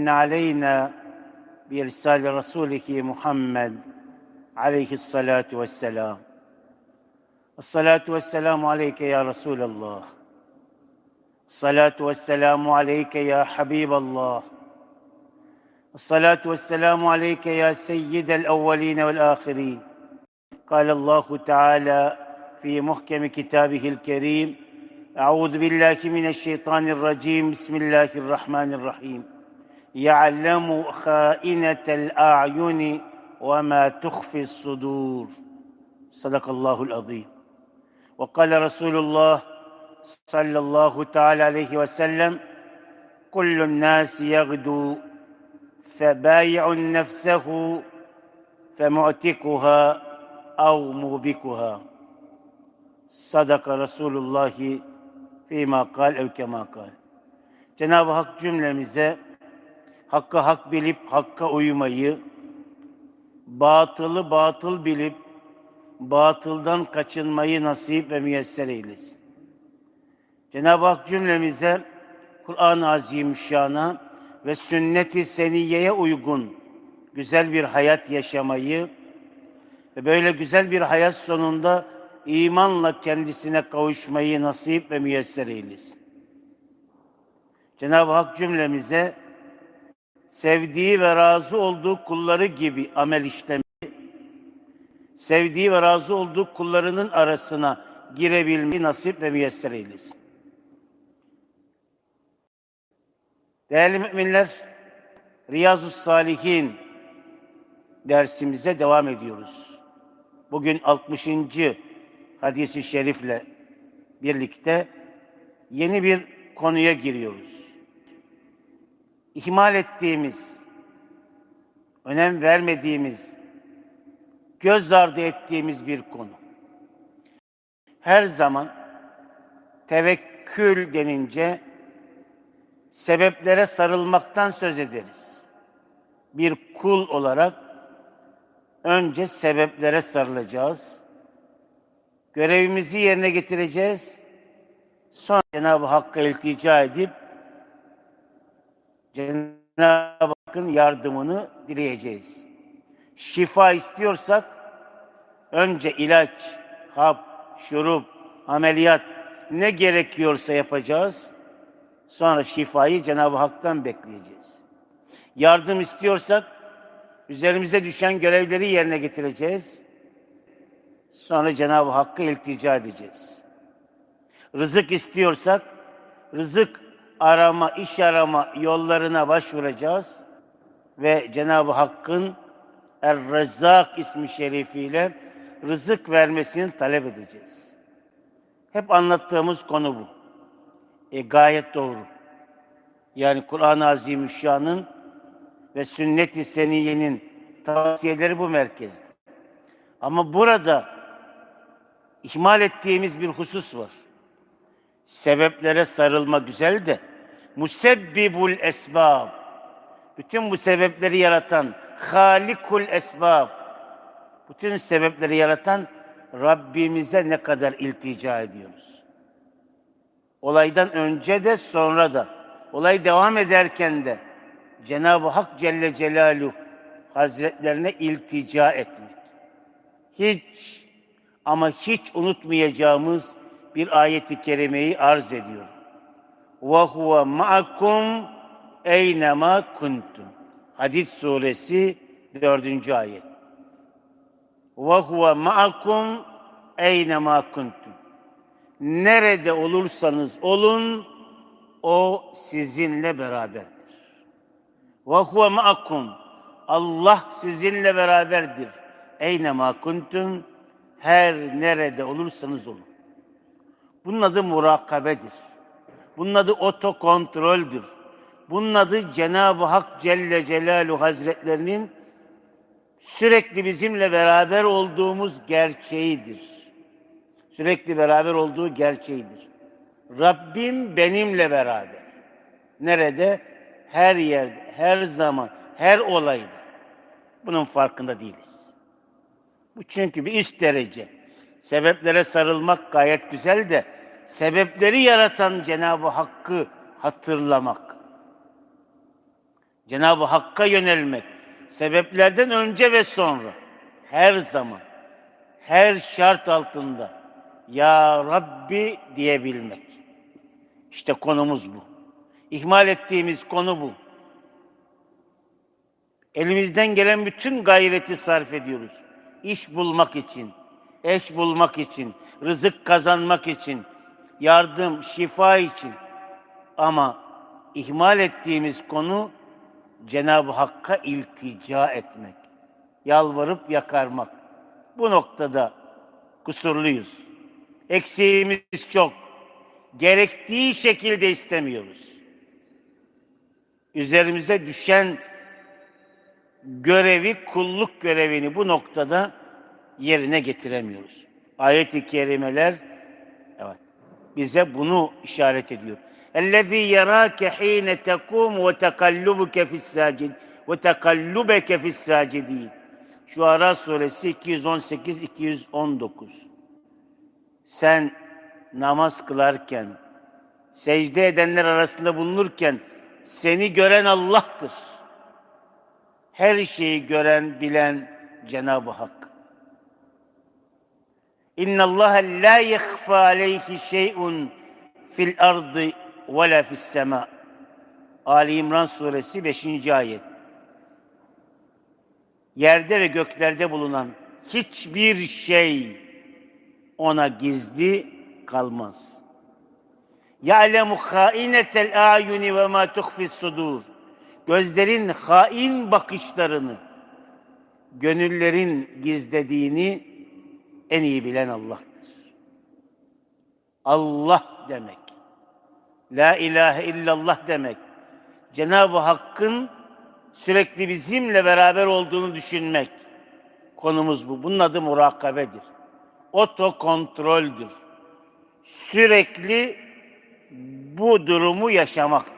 من علينا بإرسال رسوله محمد عليه الصلاة والسلام. الصلاة والسلام عليك يا رسول الله. الصلاة والسلام عليك يا حبيب الله. الصلاة والسلام عليك يا سيد الأولين والآخرين. قال الله تعالى في محكم كتابه الكريم أعوذ بالله من الشيطان الرجيم. بسم الله الرحمن الرحيم. يعلم خائنة الأعين وما تخفي الصدور. صدق الله العظيم. وقال رسول الله صلى الله تعالى عليه وسلم كل الناس يغدو فبايع نفسه فمعتقها أو موبكها صدق رسول الله فيما قال أو كما قال. Cenab-ı Hak cümlemize hakkı hak bilip hakka uymayı, batılı batıl bilip batıldan kaçınmayı nasip ve müyesser eylesin. Cenab-ı Hak cümlemize Kur'an-ı Azimüşşan'a ve sünnet-i seniyeye uygun güzel bir hayat yaşamayı ve böyle güzel bir hayat sonunda imanla kendisine kavuşmayı nasip ve müyesser eylesin. Cenab-ı Hak cümlemize sevdiği ve razı olduğu kulları gibi amel işlemeyi, sevdiği ve razı olduğu kullarının arasına girebilmeyi nasip ve müyesser eylesin. Değerli müminler, Riyazu Salihin dersimize devam ediyoruz. Bugün 60. hadisi şerifle birlikte yeni bir konuya giriyoruz. İhmal ettiğimiz, önem vermediğimiz, göz ardı ettiğimiz bir konu. Her zaman tevekkül denince sebeplere sarılmaktan söz ederiz. Bir kul olarak önce sebeplere sarılacağız. Görevimizi yerine getireceğiz. Sonra Cenab-ı Hakk'a iltica edip Cenab-ı Hakk'ın yardımını dileyeceğiz. Şifa istiyorsak önce ilaç, hap, şurup, ameliyat ne gerekiyorsa yapacağız. Sonra şifayı Cenab-ı Hak'tan bekleyeceğiz. Yardım istiyorsak üzerimize düşen görevleri yerine getireceğiz. Sonra Cenab-ı Hakk'a iltica edeceğiz. Rızık istiyorsak rızık arama, iş arama yollarına başvuracağız ve Cenab-ı Hakk'ın Er-Rezzak ismi şerifiyle rızık vermesini talep edeceğiz. Hep anlattığımız konu bu. E, gayet doğru. Yani Kur'an-ı Azimüşşan'ın ve sünnet-i seniyenin tavsiyeleri bu merkezde. Ama burada ihmal ettiğimiz bir husus var. Sebeplere sarılma güzel de musebbibul esbab bütün bu sebepleri yaratan halikul esbab bütün sebepleri yaratan Rabbimize ne kadar iltica ediyoruz. Olaydan önce de sonra da olay devam ederken de Cenab-ı Hak Celle Celaluhu Hazretlerine iltica etmek. Hiç ama hiç unutmayacağımız bir ayeti kerimeyi arz ediyorum. Ve huve ma'akum eynema kuntum. Hadid suresi dördüncü ayet. Ve huve ma'akum eynema kuntum. Nerede olursanız olun, o sizinle beraberdir. Ve huve ma'akum. Allah sizinle beraberdir. Eynema kuntum. Her nerede olursanız olun. Bunun adı murakabedir. Bunun adı otokontroldür. Bunun adı Cenab-ı Hak Celle Celaluhu Hazretlerinin sürekli bizimle beraber olduğumuz gerçeğidir. Sürekli beraber olduğu gerçeğidir. Rabbim benimle beraber. Nerede? Her yerde, her zaman, her olayda. Bunun farkında değiliz. Bu çünkü bir üst derece. Sebeplere sarılmak gayet güzel de sebepleri yaratan Cenab-ı Hakk'ı hatırlamak. Cenab-ı Hakk'a yönelmek. Sebeplerden önce ve sonra. Her zaman. Her şart altında. Ya Rabbi diyebilmek. İşte konumuz bu. İhmal ettiğimiz konu bu. Elimizden gelen bütün gayreti sarf ediyoruz. İş bulmak için, eş bulmak için, rızık kazanmak için, yardım, şifa için. Ama ihmal ettiğimiz konu Cenab-ı Hakk'a iltica etmek. Yalvarıp yakarmak. Bu noktada kusurluyuz. Eksiğimiz çok. Gerektiği şekilde istemiyoruz. Üzerimize düşen görevi, kulluk görevini bu noktada yerine getiremiyoruz. Ayet-i kerimeler bize bunu işaret ediyor. اَلَّذ۪ي يَرَاكَ ح۪ينَ تَقُومُ وَتَقَلُّبُكَ فِي السَّاجِدِ وَتَقَلُّبَكَ فِي السَّاجِد۪ينَ Şuara suresi 218-219 Sen namaz kılarken, secde edenler arasında bulunurken seni gören Allah'tır. Her şeyi gören, bilen Cenab-ı Hak. İnna Allah la yakhfa aleyhi şey'un fil ardı ve la fis sema. Ali İmran suresi 5. ayet. Yerde ve göklerde bulunan hiçbir şey ona gizli kalmaz. Ya'lemu hainetel ayuni ve ma tuhfis sudur. Gözlerin hain bakışlarını, gönüllerin gizlediğini en iyi bilen Allah'tır. Allah demek. La ilahe illallah demek. Cenab-ı Hakk'ın sürekli bizimle beraber olduğunu düşünmek. Konumuz bu. Bunun adı murakabedir. Otokontroldür. Sürekli bu durumu yaşamaktır.